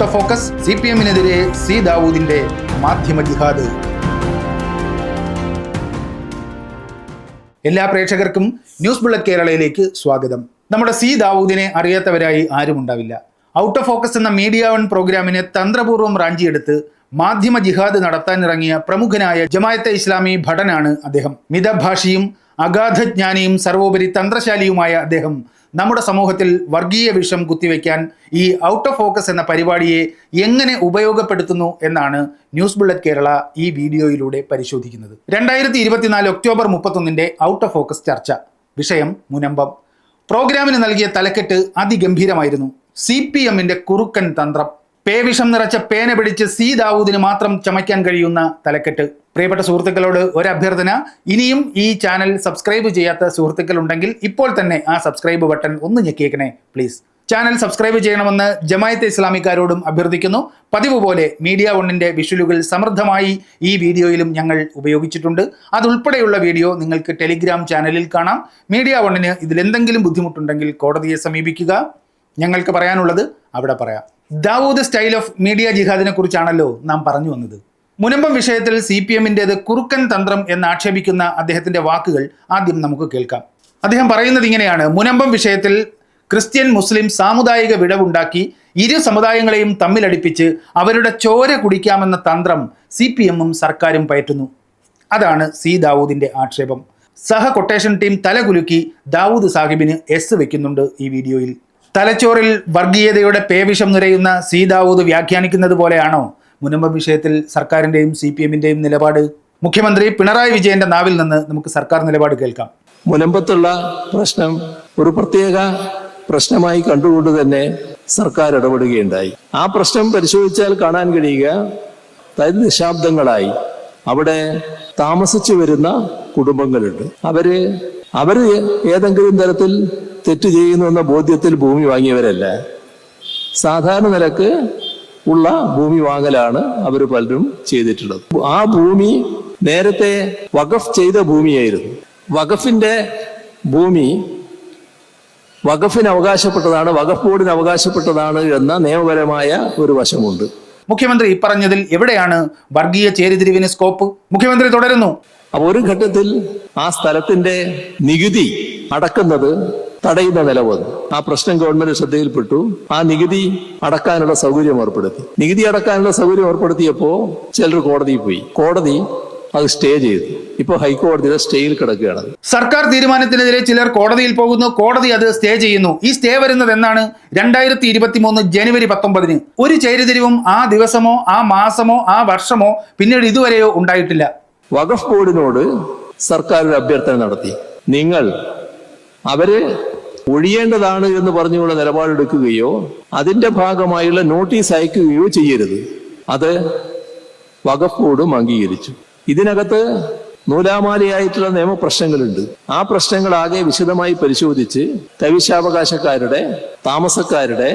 Out of focus C P എമ്മിനെതിരെ C ദാവൂദിന്റെ മാധ്യമ ജിഹാദ്. എല്ലാ പ്രേക്ഷകർക്കും ന്യൂസ് ബുള്ളറ്റ് കേരളയിലേക്ക് സ്വാഗതം. നമ്മുടെ സി ദാവൂദിനെ അറിയാത്തവരായി ആരും ഉണ്ടാവില്ല. ഔട്ട് ഓഫ് ഫോക്കസ് എന്ന മീഡിയ വൺ പ്രോഗ്രാമിനെ തന്ത്രപൂർവം റാഞ്ചിയെടുത്ത് മാധ്യമ ജിഹാദ് നടത്താനിറങ്ങിയ പ്രമുഖനായ ജമായത്തെ ഇസ്ലാമി ഭടനാണ് അദ്ദേഹം. മിതഭാഷിയും അഗാധജ്ഞാനിയും സർവോപരി തന്ത്രശാലിയുമായ അദ്ദേഹം നമ്മുടെ സമൂഹത്തിൽ വർഗീയ വിഷം കുത്തിവെക്കാൻ ഈ ഔട്ട് ഓഫ് ഫോക്കസ് എന്ന പരിപാടിയെ എങ്ങനെ ഉപയോഗപ്പെടുത്തുന്നു എന്നാണ് ന്യൂസ് ബുള്ളറ്റ് കേരള ഈ വീഡിയോയിലൂടെ പരിശോധിക്കുന്നത്. രണ്ടായിരത്തി ഇരുപത്തിനാല് ഒക്ടോബർ മുപ്പത്തൊന്നിന്റെ ഔട്ട് ഓഫ് ഫോക്കസ് ചർച്ച. വിഷയം മുനമ്പം. പ്രോഗ്രാമിന് നൽകിയ തലക്കെട്ട് അതിഗംഭീരമായിരുന്നു. സി പി എമ്മിന്റെ കുറുക്കൻ തന്ത്രം. പേവിഷം നിറച്ച പേന പിടിച്ച് സി ദാവൂദിന് മാത്രം ചമയ്ക്കാൻ കഴിയുന്ന തലക്കെട്ട്. പ്രിയപ്പെട്ട സുഹൃത്തുക്കളോട് ഒരു അഭ്യർത്ഥന ഇനിയും ഈ ചാനൽ സബ്സ്ക്രൈബ് ചെയ്യാത്ത സുഹൃത്തുക്കൾ ഉണ്ടെങ്കിൽ ഇപ്പോൾ തന്നെ ആ സബ്സ്ക്രൈബ് ബട്ടൺ ഒന്ന് ഞെക്കിയേക്കണേ പ്ലീസ്. ചാനൽ സബ്സ്ക്രൈബ് ചെയ്യണമെന്ന് ജമായത്തെ ഇസ്ലാമിക്കാരോടും അഭ്യർത്ഥിക്കുന്നു. പതിവ് പോലെ മീഡിയ വണ്ണിന്റെ വിഷ്വലുകൾ സമൃദ്ധമായി ഈ വീഡിയോയിലും ഞങ്ങൾ ഉപയോഗിച്ചിട്ടുണ്ട്. അതുൾപ്പെടെയുള്ള വീഡിയോ നിങ്ങൾക്ക് ടെലിഗ്രാം ചാനലിൽ കാണാം. മീഡിയ വണ്ണിന് ഇതിലെന്തെങ്കിലും ബുദ്ധിമുട്ടുണ്ടെങ്കിൽ കോടതിയെ സമീപിക്കുക. ഞങ്ങൾക്ക് പറയാനുള്ളത് അവിടെ പറയാം. ദാവൂദ് സ്റ്റൈൽ ഓഫ് മീഡിയ ജിഹാദിനെ കുറിച്ചാണല്ലോ നാം പറഞ്ഞു വന്നത്. മുനമ്പം വിഷയത്തിൽ സി പി എമ്മിന്റെത് കുറുക്കൻ തന്ത്രം എന്ന് ആക്ഷേപിക്കുന്ന അദ്ദേഹത്തിന്റെ വാക്കുകൾ ആദ്യം നമുക്ക് കേൾക്കാം. അദ്ദേഹം പറയുന്നത് ഇങ്ങനെയാണ്. മുനമ്പം വിഷയത്തിൽ ക്രിസ്ത്യൻ മുസ്ലിം സാമുദായിക വിടവുണ്ടാക്കി ഇരു സമുദായങ്ങളെയും തമ്മിലടിപ്പിച്ച് അവരുടെ ചോര കുടിക്കാമെന്ന തന്ത്രം സി പി എമ്മും സർക്കാരും പയറ്റുന്നു. അതാണ് സി ദാവൂദിന്റെ ആക്ഷേപം. സഹ കൊട്ടേഷൻ ടീം തലകുലുക്കി ദാവൂദ് സാഹിബിന് എസ് വെക്കുന്നുണ്ട് ഈ വീഡിയോയിൽ. തലച്ചോറിൽ വർഗീയതയുടെ പേവിഷം നിറയുന്ന സി ദാവൂദ് വ്യാഖ്യാനിക്കുന്നത് പോലെയാണോ മുനമ്പം വിഷയത്തിൽ സർക്കാരിന്റെയും സി പി എമ്മിന്റെയും നിലപാട്. മുഖ്യമന്ത്രി പിണറായി വിജയന്റെ നാവിൽ നിന്ന് നമുക്ക് സർക്കാർ നിലപാട് കേൾക്കാം. മുനമ്പത്തുള്ള പ്രശ്നം ഒരു പ്രത്യേക പ്രശ്നമായി കണ്ടുകൊണ്ട് തന്നെ സർക്കാർ ഇടപെടുകയുണ്ടായി. ആ പ്രശ്നം പരിശോധിച്ചാൽ കാണാൻ കഴിയുക അതായത് ദശാബ്ദങ്ങളായി അവിടെ താമസിച്ചു വരുന്ന കുടുംബങ്ങളുണ്ട്. അവർ അവർ ഏതെങ്കിലും തരത്തിൽ തെറ്റ് ചെയ്യുന്നു എന്ന ബോധ്യത്തിൽ ഭൂമി വാങ്ങിയവരല്ല. സാധാരണ നിലയ്ക്ക് ഉള്ള ഭൂമി വാങ്ങലാണ് അവർ പലരും ചെയ്തിട്ടുള്ളത്. ആ ഭൂമി നേരത്തെ വഖഫ് ചെയ്ത ഭൂമിയായിരുന്നു. വഖഫിന്റെ ഭൂമി വഖഫിന് അവകാശപ്പെട്ടതാണ് വഖഫ് ബോർഡിന് അവകാശപ്പെട്ടതാണ് എന്ന നിയമപരമായ ഒരു വശമുണ്ട്. മുഖ്യമന്ത്രി പറഞ്ഞതിൽ എവിടെയാണ് വർഗീയ ചേരിതിരിവിന് സ്കോപ്പ് മുഖ്യമന്ത്രി തുടരുന്നു. അപ്പൊ ഒരു ഘട്ടത്തിൽ ആ സ്ഥലത്തിന്റെ നികുതി അടക്കുന്നത് തടയുന്ന നില വന്നു ആ പ്രശ്നം ഗവൺമെന്റ് ശ്രദ്ധയിൽപ്പെട്ടു. ആ നികുതി അടക്കാനുള്ള സൗകര്യം ഏർപ്പെടുത്തി. നികുതി അടക്കാനുള്ള സൗകര്യം ഏർപ്പെടുത്തിയപ്പോ ചിലർ കോടതിയിൽ പോയി. കോടതി അത് സ്റ്റേ ചെയ്തു. ഇപ്പൊ ഹൈക്കോടതിയുടെ സ്റ്റേയിൽ കിടക്കുകയാണ്. സർക്കാർ തീരുമാനത്തിനെതിരെ ചിലർ കോടതിയിൽ പോകുന്നു. കോടതി അത് സ്റ്റേ ചെയ്യുന്നു. ഈ സ്റ്റേ വരുന്നത് എന്നാണ് രണ്ടായിരത്തി ഇരുപത്തി മൂന്ന് ജനുവരി പത്തൊമ്പതിന്. ഒരു ചേരിതിരിവും ആ ദിവസമോ ആ മാസമോ ആ വർഷമോ പിന്നീട് ഇതുവരെയോ ഉണ്ടായിട്ടില്ല. വഖഫ് ബോർഡിനോട് സർക്കാർ ഒരു അഭ്യർത്ഥന നടത്തി. നിങ്ങൾ അവർ ഒഴിയേണ്ടതാണ് എന്ന് പറഞ്ഞുകൊണ്ട് നിലപാടെടുക്കുകയോ അതിന്റെ ഭാഗമായുള്ള നോട്ടീസ് അയക്കുകയോ ചെയ്യരുത്. അത് ബോർഡും അംഗീകരിച്ചു. ഇതിനകത്ത് നൂലാമാലയായിട്ടുള്ള നിയമപ്രശ്നങ്ങളുണ്ട്. ആ പ്രശ്നങ്ങളാകെ വിശദമായി പരിശോധിച്ച് തവിശാവകാശക്കാരുടെ താമസക്കാരുടെ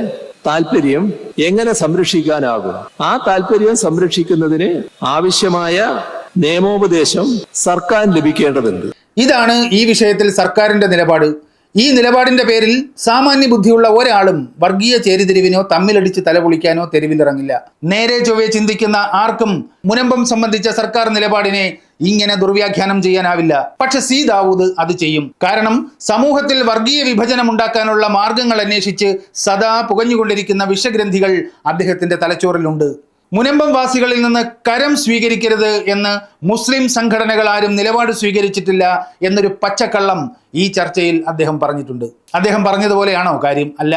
താല്പര്യം എങ്ങനെ സംരക്ഷിക്കാനാകും? ആ താല്പര്യം സംരക്ഷിക്കുന്നതിന് ആവശ്യമായ നിയമോപദേശം സർക്കാർ ലഭിക്കേണ്ടതുണ്ട്. ഇതാണ് ഈ വിഷയത്തിൽ സർക്കാരിന്റെ നിലപാട്. ഈ നിലപാടിന്റെ പേരിൽ സാമാന്യ ബുദ്ധിയുള്ള ഒരാളും വർഗീയ ചേരിതിരിവിനോ തമ്മിലടിച്ച് തലപൊളിക്കാനോ തെരുവിലിറങ്ങില്ല നേരെ ചൊവ്വെ ചിന്തിക്കുന്ന ആർക്കും മുനമ്പം സംബന്ധിച്ച സർക്കാർ നിലപാടിനെ ഇങ്ങനെ ദുർവ്യാഖ്യാനം ചെയ്യാനാവില്ല. പക്ഷെ സി ദാവൂദ് അത് ചെയ്യും. കാരണം സമൂഹത്തിൽ വർഗീയ വിഭജനം ഉണ്ടാക്കാനുള്ള മാർഗങ്ങൾ അന്വേഷിച്ച് സദാ പുകഞ്ഞുകൊണ്ടിരിക്കുന്ന വിഷഗ്രന്ഥികൾ അദ്ദേഹത്തിന്റെ തലച്ചോറിലുണ്ട്. മുനമ്പം വാസികളിൽ നിന്ന് കരം സ്വീകരിക്കരുത് എന്ന് മുസ്ലിം സംഘടനകൾ ആരും നിലപാട് സ്വീകരിച്ചിട്ടില്ല എന്നൊരു പച്ചക്കള്ളം ഈ ചർച്ചയിൽ അദ്ദേഹം പറഞ്ഞിട്ടുണ്ട്. അദ്ദേഹം പറഞ്ഞതുപോലെയാണോ കാര്യം? അല്ല.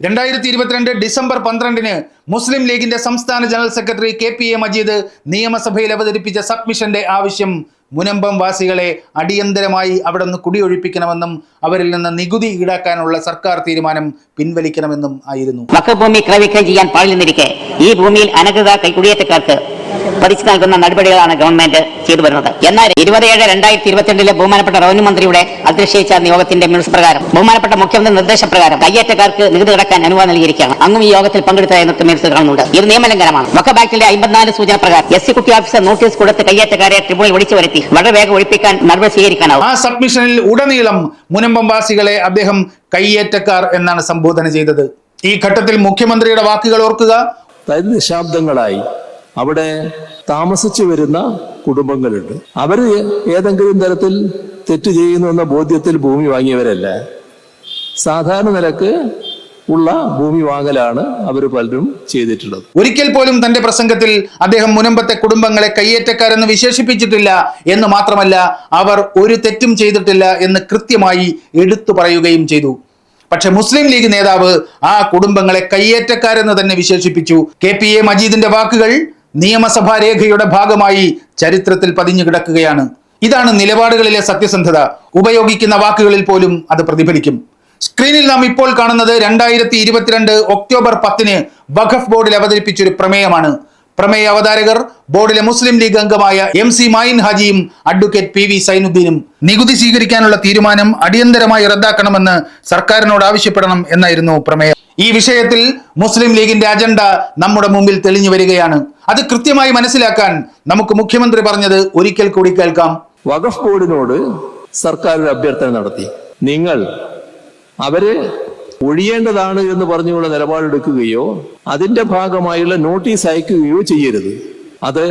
രണ്ടായിരത്തി ഇരുപത്തിരണ്ട് ഡിസംബർ പന്ത്രണ്ടിന് മുസ്ലിം ലീഗിന്റെ സംസ്ഥാന general secretary K P A Majeed നിയമസഭയിൽ അവതരിപ്പിച്ച സബ്മിഷന്റെ ആവശ്യം മുനമ്പം വാസികളെ അടിയന്തരമായി അവിടെ നിന്ന് കുടിയൊഴിപ്പിക്കണമെന്നും അവരിൽ നിന്ന് നികുതി ഈടാക്കാനുള്ള സർക്കാർ തീരുമാനം പിൻവലിക്കണമെന്നും ആയിരുന്നു. വക്കഭൂമി ഭൂമി ക്രയവിക്രയം ചെയ്യാൻ പാടില്ലെന്നിരിക്കെ ഈ ഭൂമിയിൽ അനധികൃത കൈക്കുടിയേറ്റക്കാർക്ക് പതിച്ചു നൽകുന്ന നടപടികളാണ് ഗവൺമെന്റ് ചെയ്തു വരുന്നത്. എന്നാൽ ഇരുപത്തിയേഴ് രണ്ടായിരത്തി ഇരുപത്തിരണ്ടിലെ ബഹുമാനപ്പെട്ട റവന്യൂ മന്ത്രിയുടെ അധ്യക്ഷയിച്ച നിയോഗത്തിന്റെ മിനിസ് പ്രകാരം ബഹുമാനപ്പെട്ട മുഖ്യമന്ത്രി നിർദ്ദേശപ്രകാരം കയ്യേറ്റക്കാർക്ക് നികുതി അടക്കാൻ അനുവാദം നൽകിയിരിക്കുകയാണ്. അങ്ങും ഈ യോഗത്തിൽ പങ്കെടുത്തതായിരുന്നു മിനിസ് കാണുന്നുണ്ട് ഇത് നിയമലംഘനമാണ്. വക്ക ആക്ടിലെ അമ്പത്തിനാല് സൂചന പ്രകാരം S C Kutty officer notice കൊടുത്ത് കയ്യേറ്റക്കാരെ ട്രിബ്യൂണൽ വിളിച്ചു വരുത്തി. വളരെ വേഗം ഒഴിപ്പിക്കാൻ നടപടി സ്വീകരിക്കാനാവും. ആ സബ്മിഷനിൽ ഉടനീളം മുനമ്പംവാസികളെ അദ്ദേഹം കയ്യേറ്റക്കാർ എന്നാണ് സംബോധന ചെയ്തത്. ഈ ഘട്ടത്തിൽ മുഖ്യമന്ത്രിയുടെ വാക്കുകൾ ഓർക്കുക. അതായത് ദശാബ്ദങ്ങളായി അവിടെ താമസിച്ചു വരുന്ന കുടുംബങ്ങളുണ്ട്. അവർ ഏതെങ്കിലും തരത്തിൽ തെറ്റ് ചെയ്യുന്നു എന്ന ബോധ്യത്തിൽ ഭൂമി വാങ്ങിയവരല്ല. സാധാരണ നിലയ്ക്ക് ഉള്ള ഭൂമി വാങ്ങലാണ് അവർ പലരും ചെയ്തിട്ടുള്ളത്. ഒരിക്കൽ പോലും തന്റെ പ്രസംഗത്തിൽ അദ്ദേഹം മുനമ്പത്തെ കുടുംബങ്ങളെ കയ്യേറ്റക്കാരെന്ന് വിശേഷിപ്പിച്ചിട്ടില്ല എന്ന് മാത്രമല്ല അവർ ഒരു തെറ്റും ചെയ്തിട്ടില്ല എന്ന് കൃത്യമായി എടുത്തു പറയുകയും ചെയ്തു. പക്ഷെ മുസ്ലിം ലീഗ് നേതാവ് ആ കുടുംബങ്ങളെ കയ്യേറ്റക്കാരെന്ന് തന്നെ വിശേഷിപ്പിച്ചു. കെ പി എ മജീദിന്റെ വാക്കുകൾ നിയമസഭാ രേഖയുടെ ഭാഗമായി ചരിത്രത്തിൽ പതിഞ്ഞു കിടക്കുകയാണ്. ഇതാണ് നിലപാടുകളിലെ സത്യസന്ധത. ഉപയോഗിക്കുന്ന വാക്കുകളിൽ പോലും അത് പ്രതിഫലിക്കും. സ്ക്രീനിൽ നാം ഇപ്പോൾ കാണുന്നത് രണ്ടായിരത്തി ഇരുപത്തിരണ്ട് ഒക്ടോബർ പത്തിന് വഖഫ് ബോർഡിൽ അവതരിപ്പിച്ച ഒരു പ്രമേയമാണ്. പ്രമേയ അവതാരകർ ബോർഡിലെ മുസ്ലിം ലീഗ് അംഗമായ എം സി മായിൻ ഹാജിയും അഡ്വക്കേറ്റ് പി വി സൈനുദ്ദീനും നികുതി സ്വീകരിക്കാനുള്ള തീരുമാനം അടിയന്തരമായി റദ്ദാക്കണമെന്ന് സർക്കാരിനോട് ആവശ്യപ്പെടണം എന്നായിരുന്നു പ്രമേയം. ഈ വിഷയത്തിൽ മുസ്ലിം ലീഗിന്റെ അജണ്ട നമ്മുടെ മുമ്പിൽ തെളിഞ്ഞു വരികയാണ്. അത് കൃത്യമായി മനസ്സിലാക്കാൻ നമുക്ക് മുഖ്യമന്ത്രി പറഞ്ഞത് ഒരിക്കൽ കൂടി കേൾക്കാം. വഖഫ് ബോർഡിനോട് സർക്കാർ ഒരു അഭ്യർത്ഥന നടത്തി. നിങ്ങൾ അവർ ഒഴിയേണ്ടതാണ് എന്ന് പറഞ്ഞുകൊണ്ട് നിലപാടെടുക്കുകയോ അതിന്റെ ഭാഗമായുള്ള നോട്ടീസ് അയക്കുകയോ ചെയ്യരുത്. അത്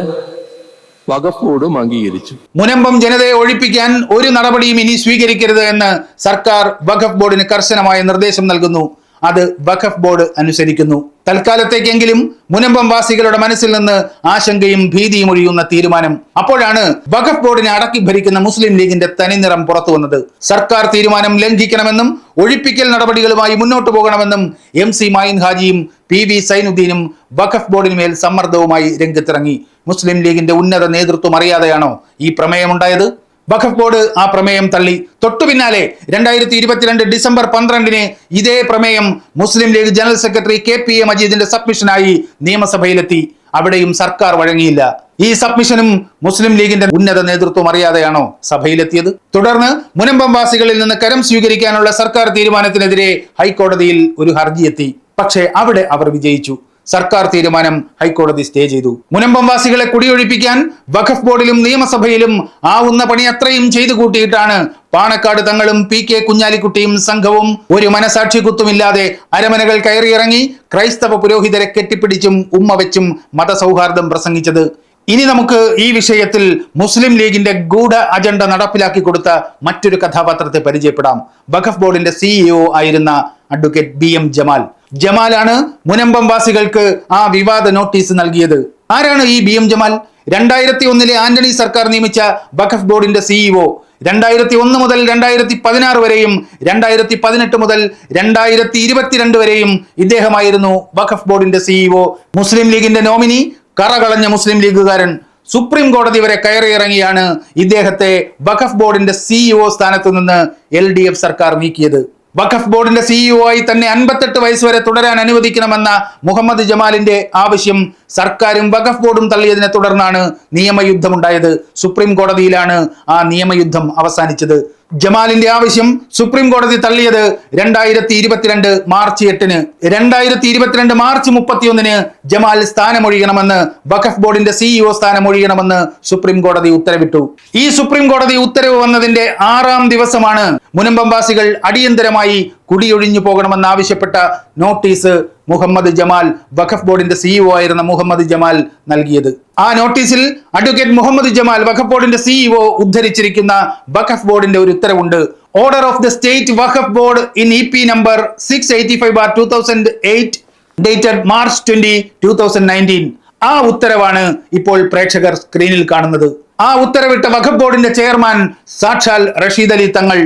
വഖഫ് ബോർഡും അംഗീകരിച്ചു. മുനമ്പം ജനതയെ ഒഴിപ്പിക്കാൻ ഒരു നടപടിയും ഇനി സ്വീകരിക്കരുത് എന്ന് സർക്കാർ വഖഫ് ബോർഡിന് കർശനമായ നിർദ്ദേശം നൽകുന്നു. അത് വഖഫ് ബോർഡ് അനുസരിക്കുന്നു. തൽക്കാലത്തേക്കെങ്കിലും മുനമ്പം വാസികളുടെ മനസ്സിൽ നിന്ന് ആശങ്കയും ഭീതിയും ഒഴിയുന്ന തീരുമാനം. അപ്പോഴാണ് വഖഫ് ബോർഡിനെ അടക്കി ഭരിക്കുന്ന മുസ്ലിം ലീഗിന്റെ തനിനിറം പുറത്തു വന്നത്. സർക്കാർ തീരുമാനം ലംഘിക്കണമെന്നും ഒഴിപ്പിക്കൽ നടപടികളുമായി മുന്നോട്ട് പോകണമെന്നും എം സി മായിൻ ഹാജിയും പി വി സൈനുദ്ദീനും വഖഫ് ബോർഡിനുമേൽ സമ്മർദ്ദവുമായി രംഗത്തിറങ്ങി. മുസ്ലിം ലീഗിന്റെ ഉന്നത നേതൃത്വം അറിയാതെയാണോ ഈ പ്രമേയമുണ്ടായത് വഖഫ് ബോർഡ് ആ പ്രമേയം തള്ളി. തൊട്ടു പിന്നാലെ രണ്ടായിരത്തി ഇരുപത്തിരണ്ട് ഡിസംബർ പന്ത്രണ്ടിന് ഇതേ പ്രമേയം Muslim League general secretary K P A മജീദിന്റെ സബ്മിഷനായി നിയമസഭയിലെത്തി. അവിടെയും സർക്കാർ വഴങ്ങിയില്ല. ഈ സബ്മിഷനും മുസ്ലിം ലീഗിന്റെ ഉന്നത നേതൃത്വം അറിയാതെയാണോ സഭയിലെത്തിയത്? തുടർന്ന് മുനമ്പംവാസികളിൽ നിന്ന് കരം സ്വീകരിക്കാനുള്ള സർക്കാർ തീരുമാനത്തിനെതിരെ ഹൈക്കോടതിയിൽ ഒരു ഹർജി എത്തി പക്ഷേ അവിടെ അവർ വിജയിച്ചു. സർക്കാർ തീരുമാനം ഹൈക്കോടതി സ്റ്റേ ചെയ്തു. മുനമ്പംവാസികളെ കുടിയൊഴിപ്പിക്കാൻ വഖഫ് ബോർഡിലും നിയമസഭയിലും ആവുന്ന പണി അത്രയും ചെയ്തു കൂട്ടിയിട്ടാണ് പാണക്കാട് തങ്ങളും പി കെ കുഞ്ഞാലിക്കുട്ടിയും സംഘവും ഒരു മനസാക്ഷി കുത്തുമില്ലാതെ അരമനകൾ കയറിയിറങ്ങി ക്രൈസ്തവ പുരോഹിതരെ കെട്ടിപ്പിടിച്ചും ഉമ്മ വെച്ചും മതസൗഹാർദ്ദം പ്രസംഗിച്ചത്. ഇനി നമുക്ക് ഈ വിഷയത്തിൽ മുസ്ലിം ലീഗിന്റെ ഗൂഢ അജണ്ട നടപ്പിലാക്കി കൊടുത്ത മറ്റൊരു കഥാപാത്രത്തെ പരിചയപ്പെടാം. ബഖഫ് ബോർഡിന്റെ സിഇഒ ആയിരുന്ന അഡ്വക്കേറ്റ് ബി എം ജമാൽ. ജമാലാണ് മുനമ്പം വാസികൾക്ക് ആ വിവാദ നോട്ടീസ് നൽകിയത്. ആരാണ് ഈ ബി എം ജമാൽ? രണ്ടായിരത്തി ഒന്നിലെ ആന്റണി സർക്കാർ നിയമിച്ച ബഖഫ് ബോർഡിന്റെ സിഇഒ രണ്ടായിരത്തി ഒന്ന് മുതൽ രണ്ടായിരത്തി പതിനാറ് വരെയും രണ്ടായിരത്തി പതിനെട്ട് മുതൽ രണ്ടായിരത്തി ഇരുപത്തിരണ്ട് വരെയും ഇദ്ദേഹമായിരുന്നു വഖഫ് ബോർഡിന്റെ സിഇഒ മുസ്ലിം ലീഗിന്റെ നോമിനി കറകളഞ്ഞ മുസ്ലിം ലീഗുകാരൻ സുപ്രീം കോടതി വരെ കയറിയിറങ്ങിയാണ് ഇദ്ദേഹത്തെ വഖഫ് ബോർഡിന്റെ സിഇഒ സ്ഥാനത്ത് നിന്ന് എൽ ഡി എഫ് സർക്കാർ നീക്കിയത്. വഖഫ് ബോർഡിന്റെ സിഇഒ ആയി തന്നെ അൻപത്തെട്ട് വയസ്സ് വരെ തുടരാൻ അനുവദിക്കണമെന്ന മുഹമ്മദ് ജമാലിന്റെ ആവശ്യം സർക്കാരും വഖഫ് ബോർഡും തള്ളിയതിനെ തുടർന്നാണ് നിയമയുദ്ധമുണ്ടായത്. സുപ്രീം കോടതിയിലാണ് ആ നിയമയുദ്ധം അവസാനിച്ചത്. ജമാലിന്റെ ആവശ്യം സുപ്രീം കോടതി തള്ളിയത് രണ്ടായിരത്തി ഇരുപത്തിരണ്ട് മാർച്ച് എട്ടിന്. രണ്ടായിരത്തി ഇരുപത്തിരണ്ട് മാർച്ച് മുപ്പത്തിയൊന്നിന് ജമാൽ സ്ഥാനമൊഴിയണമെന്ന് വഖഫ് ബോർഡിന്റെ സിഇഒ സ്ഥാനമൊഴിയണമെന്ന് സുപ്രീം കോടതി ഉത്തരവിട്ടു. ഈ സുപ്രീം കോടതി ഉത്തരവ് വന്നതിന്റെ ആറാം ദിവസമാണ്. മുനമ്പംവാസികൾ അടിയന്തരമായി കുടിയൊഴിഞ്ഞു പോകണമെന്ന് ആവശ്യപ്പെട്ട നോട്ടീസ് മുഹമ്മദ് ജമാൽ വഖഫ് ബോർഡിന്റെ സിഇഒ ആയിരുന്ന മുഹമ്മദ് ജമാൽ നൽകിയത്. ആ നോട്ടീസിൽ അഡ്വക്കേറ്റ് മുഹമ്മദ് ജമാൽ വഖഫ് ബോർഡിന്റെ സിഇഒ ഉദ്ധരിച്ചിരിക്കുന്ന വഖഫ് ബോർഡിന്റെ ഒരു ഉത്തരവുണ്ട്. Order of the state Waqf board in E P number six eighty five bar two thousand eight dated March twenty two thousand nineteen ആ ഉത്തരവാണ് ഇപ്പോൾ പ്രേക്ഷകർ സ്ക്രീനിൽ കാണുന്നത്. ആ ഉത്തരവിട്ട വഖഫ് ബോർഡിന്റെ ചെയർമാൻ സാക്ഷാൽ Rasheed Ali Thangal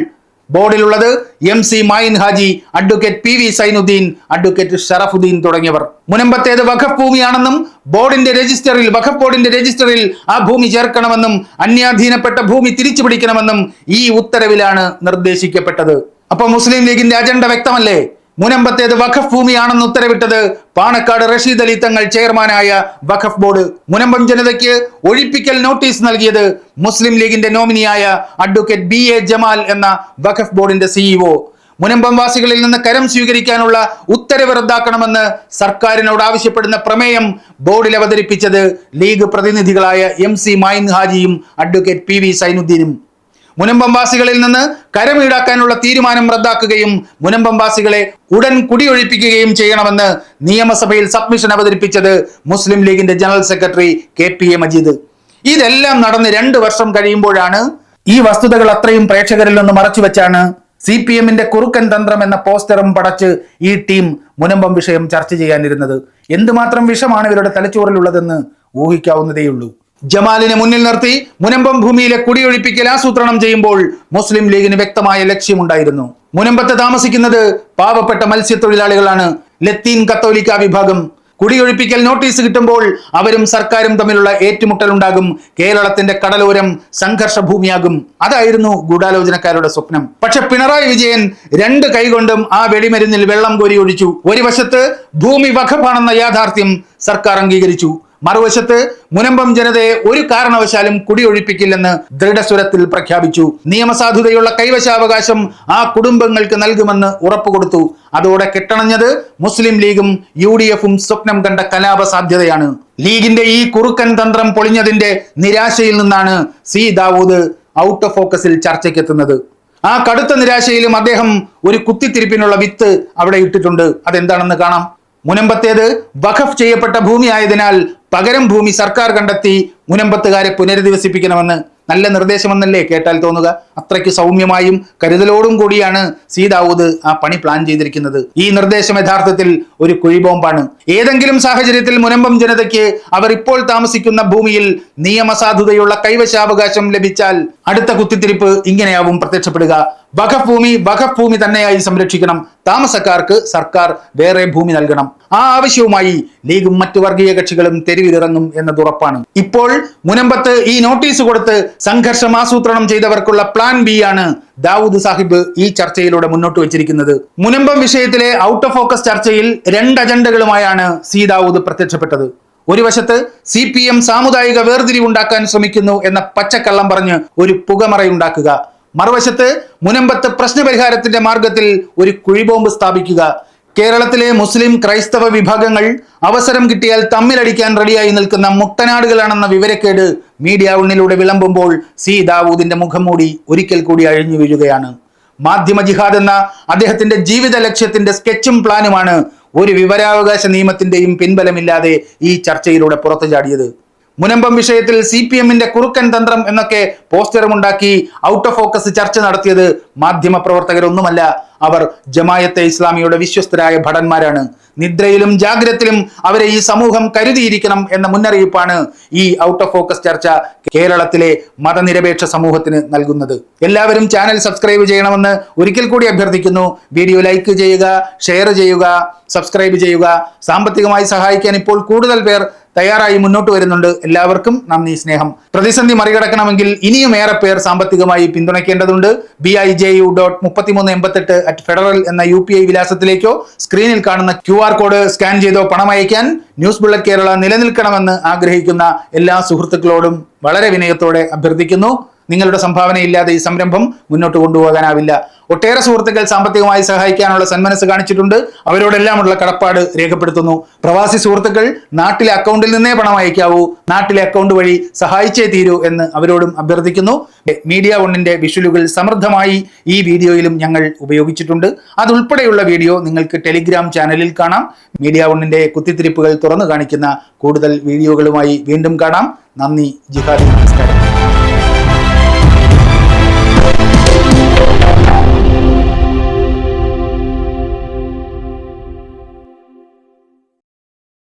ബോർഡിലുള്ളത് M C Mayin Haji advocate P V Zainuddin advocate Sharafuddin തുടങ്ങിയവർ. മുനമ്പത്തേത് വഖഫ് ഭൂമിയാണെന്നും ബോർഡിന്റെ രജിസ്റ്ററിൽ വഖഫ് ബോർഡിന്റെ രജിസ്റ്ററിൽ ആ ഭൂമി ചേർക്കണമെന്നും അന്യാധീനപ്പെട്ട ഭൂമി തിരിച്ചു പിടിക്കണമെന്നും ഈ ഉത്തരവിലാണ് നിർദ്ദേശിക്കപ്പെട്ടത്. അപ്പൊ മുസ്ലിം ലീഗിന്റെ അജണ്ട വ്യക്തമല്ലേ? മുനമ്പത്തേത് വഖഫ് ഭൂമിയാണെന്ന് ഉത്തരവിട്ടത് പാണക്കാട് റഷീദ് അലി തങ്ങൾ ചെയർമാനായ വഖഫ് ബോർഡ്. മുനമ്പം ജനതയ്ക്ക് ഒഴിപ്പിക്കൽ നോട്ടീസ് നൽകിയത് മുസ്ലിം ലീഗിന്റെ നോമിനിയായ അഡ്വക്കേറ്റ് ബി എ ജമാൽ എന്ന വഖഫ് ബോർഡിന്റെ സിഇഒ മുനമ്പം വാസികളിൽ നിന്ന് കരം സ്വീകരിക്കാനുള്ള ഉത്തരവ് റദ്ദാക്കണമെന്ന് സർക്കാരിനോട് ആവശ്യപ്പെടുന്ന പ്രമേയം ബോർഡിൽ അവതരിപ്പിച്ചത് ലീഗ് പ്രതിനിധികളായ എം സി മൈൻ ഹാജിയും അഡ്വക്കേറ്റ് പി വി സൈനുദ്ദീനും. മുനമ്പംവാസികളിൽ നിന്ന് കരമീടാക്കാനുള്ള തീരുമാനം റദ്ദാക്കുകയും മുനമ്പംവാസികളെ ഉടൻ കുടിയൊഴിപ്പിക്കുകയും ചെയ്യണമെന്ന് നിയമസഭയിൽ സബ്മിഷൻ അവതരിപ്പിച്ചത് മുസ്ലിം ലീഗിന്റെ general secretary K P A Majeed. ഇതെല്ലാം നടന്ന് രണ്ട് വർഷം കഴിയുമ്പോഴാണ് ഈ വസ്തുതകൾ അത്രയും പ്രേക്ഷകരിൽ നിന്ന് മറച്ചുവെച്ചാണ് സി പി എമ്മിന്റെ കുറുക്കൻ തന്ത്രം എന്ന പോസ്റ്ററും പടച്ച് ഈ ടീം മുനമ്പം വിഷയം ചർച്ച ചെയ്യാനിരുന്നത്. എന്തുമാത്രം വിഷമാണ് ഇവരുടെ തലച്ചോറിലുള്ളതെന്ന് ഊഹിക്കാവുന്നതേയുള്ളൂ. ജമാലിനെ മുന്നിൽ നിർത്തി മുനമ്പം ഭൂമിയിലെ കുടിയൊഴിപ്പിക്കൽ ആസൂത്രണം ചെയ്യുമ്പോൾ മുസ്ലിം ലീഗിന് വ്യക്തമായ ലക്ഷ്യമുണ്ടായിരുന്നു. മുനമ്പത്ത് താമസിക്കുന്നത് പാവപ്പെട്ട മത്സ്യത്തൊഴിലാളികളാണ്. ലത്തീൻ കത്തോലിക്ക വിഭാഗം. കുടിയൊഴിപ്പിക്കൽ നോട്ടീസ് കിട്ടുമ്പോൾ അവരും സർക്കാരും തമ്മിലുള്ള ഏറ്റുമുട്ടൽ ഉണ്ടാകും കേരളത്തിന്റെ കടലോരം സംഘർഷ ഭൂമിയാകും അതായിരുന്നു ഗൂഢാലോചനക്കാരുടെ സ്വപ്നം. പക്ഷെ പിണറായി വിജയൻ രണ്ട് കൈകൊണ്ടും ആ വെടിമരുന്നിൽ വെള്ളം കോരി ഒഴിച്ചു ഒരു വശത്ത് ഭൂമി വഖഫാണെന്ന യാഥാർത്ഥ്യം സർക്കാർ അംഗീകരിച്ചു. മറുവശത്ത് മുനമ്പം ജനതയെ ഒരു കാരണവശാലും കുടിയൊഴിപ്പിക്കില്ലെന്ന് ദൃഢസ്വരത്തിൽ പ്രഖ്യാപിച്ചു. നിയമസാധുതയുള്ള കൈവശാവകാശം ആ കുടുംബങ്ങൾക്ക് നൽകുമെന്ന് ഉറപ്പുകൊടുത്തു. അതോടെ കെട്ടണഞ്ഞത് മുസ്ലിം ലീഗും യു ഡി എഫും സ്വപ്നം കണ്ട കലാപ സാധ്യതയാണ് ലീഗിന്റെ ഈ കുറുക്കൻ തന്ത്രം പൊളിഞ്ഞതിന്റെ നിരാശയിൽ നിന്നാണ് സി. ദാവൂദ് ഔട്ട് ഓഫ് ഫോക്കസിൽ ചർച്ചയ്ക്കെത്തുന്നത്. ആ കടുത്ത നിരാശയിലും അദ്ദേഹം ഒരു കുത്തിത്തിരിപ്പിനുള്ള വിത്ത് അവിടെ ഇട്ടിട്ടുണ്ട്. അതെന്താണെന്ന് കാണാം. മുനമ്പത്തേത് വഖഫ് ചെയ്യപ്പെട്ട ഭൂമിയായതിനാൽ പകരം ഭൂമി സർക്കാർ കണ്ടെത്തി മുനമ്പത്തുകാരെ പുനരധിവസിപ്പിക്കണമെന്ന് നല്ല നിർദ്ദേശമെന്നല്ലേ കേട്ടാൽ തോന്നുക? അത്രയ്ക്ക് സൗമ്യമായും കരുതലോടും കൂടിയാണ് സി ദാവൂദ് ആ പണി പ്ലാൻ ചെയ്തിരിക്കുന്നത്. ഈ നിർദ്ദേശം യഥാർത്ഥത്തിൽ ഒരു കുഴിബോംബാണ്. ഏതെങ്കിലും സാഹചര്യത്തിൽ മുനമ്പം ജനതയ്ക്ക് അവർ ഇപ്പോൾ താമസിക്കുന്ന ഭൂമിയിൽ നിയമസാധുതയുള്ള കൈവശാവകാശം ലഭിച്ചാൽ അടുത്ത കുത്തിത്തിരിപ്പ് ഇങ്ങനെയാവും പ്രത്യക്ഷപ്പെടുക. വഖഫ് ഭൂമി വഖഫ് ഭൂമി തന്നെയായി സംരക്ഷിക്കണം. താമസക്കാർക്ക് സർക്കാർ വേറെ ഭൂമി നൽകണം. ആ ആവശ്യവുമായി ലീഗും മറ്റു വർഗീയ കക്ഷികളും തെരുവിലിറങ്ങും എന്നത് ഉറപ്പാണ്. ഇപ്പോൾ മുനമ്പത്ത് ഈ നോട്ടീസ് കൊടുത്ത് സംഘർഷം ആസൂത്രണം ചെയ്തവർക്കുള്ള പ്ലാൻ ബി ആണ് ദാവൂദ് സാഹിബ് ഈ ചർച്ചയിലൂടെ മുന്നോട്ട് വെച്ചിരിക്കുന്നത്. മുനമ്പം വിഷയത്തിലെ ഔട്ട് ഓഫ് ഫോക്കസ് ചർച്ചയിൽ രണ്ട് അജണ്ടകളുമായാണ് സി ദാവൂദ് പ്രത്യക്ഷപ്പെട്ടത്. ഒരു വശത്ത് സി പി എം സാമുദായിക വേർതിരിവുണ്ടാക്കാൻ ശ്രമിക്കുന്നു എന്ന പച്ചക്കള്ളം പറഞ്ഞ് ഒരു പുകമറയുണ്ടാക്കുക മറുവശത്ത് മുനമ്പത്ത് പ്രശ്നപരിഹാരത്തിന്റെ മാർഗത്തിൽ ഒരു കുഴിബോംബ് സ്ഥാപിക്കുക. കേരളത്തിലെ മുസ്ലിം ക്രൈസ്തവ വിഭാഗങ്ങൾ അവസരം കിട്ടിയാൽ തമ്മിലടിക്കാൻ റെഡിയായി നിൽക്കുന്ന മുട്ടനാടുകളാണെന്ന വിവരക്കേട് മീഡിയ ഉണ്ണിലൂടെ വിളമ്പുമ്പോൾ സി ദാവൂദിന്റെ മുഖം മൂടി ഒരിക്കൽ കൂടി അഴിഞ്ഞു വീഴുകയാണ്. മാധ്യമ ജിഹാദ് എന്ന അദ്ദേഹത്തിന്റെ ജീവിത ലക്ഷ്യത്തിന്റെ സ്കെച്ചും പ്ലാനുമാണ് ഒരു വിവരാവകാശ നിയമത്തിന്റെയും പിൻബലമില്ലാതെ ഈ ചർച്ചയിലൂടെ പുറത്തു ചാടിയത് മുനമ്പം വിഷയത്തിൽ സി പി എമ്മിന്റെ കുറുക്കൻ തന്ത്രം എന്നൊക്കെ പോസ്റ്ററുമുണ്ടാക്കി ഔട്ട് ഓഫ് ഫോക്കസ് ചർച്ച നടത്തിയത് മാധ്യമ പ്രവർത്തകരൊന്നുമല്ല അവർ ജമായത്തെ ഇസ്ലാമിയുടെ വിശ്വസ്തരായ ഭടന്മാരാണ്. നിദ്രയിലും ജാഗ്രതയിലും അവരെ ഈ സമൂഹം കരുതിയിരിക്കണം എന്ന മുന്നറിയിപ്പാണ് ഈ ഔട്ട് ഓഫ് ഫോക്കസ് ചർച്ച കേരളത്തിലെ മതനിരപേക്ഷ സമൂഹത്തിന് നൽകുന്നത്. എല്ലാവരും ചാനൽ സബ്സ്ക്രൈബ് ചെയ്യണമെന്ന് ഒരിക്കൽ കൂടി അഭ്യർത്ഥിക്കുന്നു. വീഡിയോ ലൈക്ക് ചെയ്യുക ഷെയർ ചെയ്യുക സബ്സ്ക്രൈബ് ചെയ്യുക. സാമ്പത്തികമായി സഹായിക്കാൻ ഇപ്പോൾ കൂടുതൽ പേർ തയ്യാറായി മുന്നോട്ട് വരുന്നുണ്ട്. എല്ലാവർക്കും നന്ദി സ്നേഹം. പ്രതിസന്ധി മറികടക്കണമെങ്കിൽ ഇനിയും ഏറെ പേർ സാമ്പത്തികമായി പിന്തുണയ്ക്കേണ്ടതുണ്ട്. B I J U dot മുപ്പത്തിമൂന്ന് എൺപത്തെട്ട് അറ്റ് ഫെഡറൽ എന്ന യു പി ഐ വിലാസത്തിലേക്കോ സ്ക്രീനിൽ കാണുന്ന ക്യു ആർ കോഡ് സ്കാൻ ചെയ്തോ പണം അയക്കാൻ ന്യൂസ് ബുള്ളറ്റ് കേരള നിലനിൽക്കണമെന്ന് ആഗ്രഹിക്കുന്ന എല്ലാ സുഹൃത്തുക്കളോടും വളരെ വിനയത്തോടെ അഭ്യർത്ഥിക്കുന്നു. നിങ്ങളുടെ സംഭാവനയില്ലാതെ ഈ സംരംഭം മുന്നോട്ട് കൊണ്ടുപോകാനാവില്ല. ഒട്ടേറെ സുഹൃത്തുക്കൾ സാമ്പത്തികമായി സഹായിക്കാനുള്ള സന്മനസ് കാണിച്ചിട്ടുണ്ട്. അവരോടെല്ലാമുള്ള കടപ്പാട് രേഖപ്പെടുത്തുന്നു. പ്രവാസി സുഹൃത്തുക്കൾ നാട്ടിലെ അക്കൗണ്ടിൽ നിന്നേ പണം അയക്കാവൂ. നാട്ടിലെ അക്കൗണ്ട് വഴി സഹായിച്ചേ തീരൂ എന്ന് അവരോടും അഭ്യർത്ഥിക്കുന്നു. മീഡിയ വണ്ണിന്റെ വിഷുലുകൾ സമൃദ്ധമായി ഈ വീഡിയോയിലും ഞങ്ങൾ ഉപയോഗിച്ചിട്ടുണ്ട്. അതുൾപ്പെടെയുള്ള വീഡിയോ നിങ്ങൾക്ക് ടെലിഗ്രാം ചാനലിൽ കാണാം. മീഡിയ വണ്ണിന്റെ കുത്തിത്തിരിപ്പുകൾ തുറന്നു കാണിക്കുന്ന കൂടുതൽ വീഡിയോകളുമായി വീണ്ടും കാണാം. നന്ദി ജിഹാദി നമസ്കാരം.